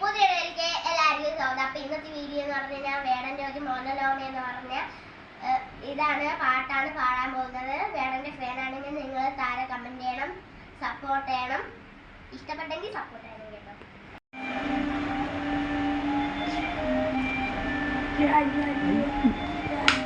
പുതിയതിലേക്ക് എല്ലാവർക്കും സ്വാഗതം അപ്പൊ ഇന്നത്തെ വീഡിയോ എന്ന് പറഞ്ഞു കഴിഞ്ഞാൽ വേടന്റെ ഒരു മോനലോമ എന്ന് പറഞ്ഞ ഇതാണ് പാട്ടാണ് പാടാൻ പോകുന്നത്. വേടന്റെ ഫാൻ ആണെങ്കിൽ നിങ്ങൾ താഴെ കമന്റ് ചെയ്യണം സപ്പോർട്ട് ചെയ്യണം. ഇഷ്ടപ്പെട്ടെങ്കിൽ സപ്പോർട്ട് ചെയ്യണം കേട്ടോ. ഡാഡി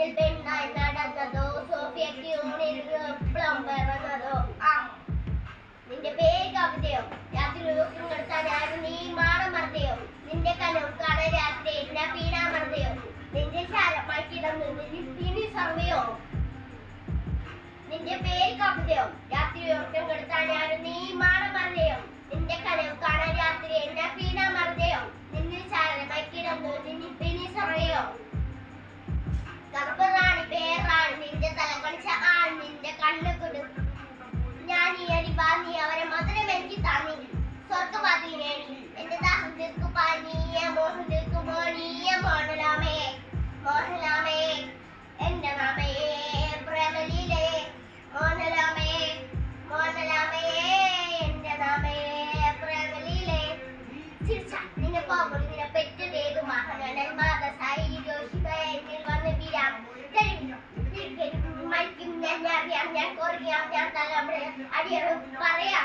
മുന്നിൽ പെണ്ണായി നടന്നതോ സോഫിയയ്ക്ക് മുന്നിൽ വിപ്ലവം പിറന്നതോ ആ നിന്റെ പേര് കവിതയോ? രാത്രി ദിവസം തരാനും നീ മാണമർദ്ദയോ നിന്റെ കനവും കടരാത്തെ എന്നെ പീഡാമർദ്ദയോ നിന്റെ ശാലമായി കിടന്നു നിന്റെ സർവയോ നിന്റെ പേര് കവിതയോ രാത്രി കെടുത്താൻ ആരും നീ മാണമർദ്ദയോ അടിയറും പറയാം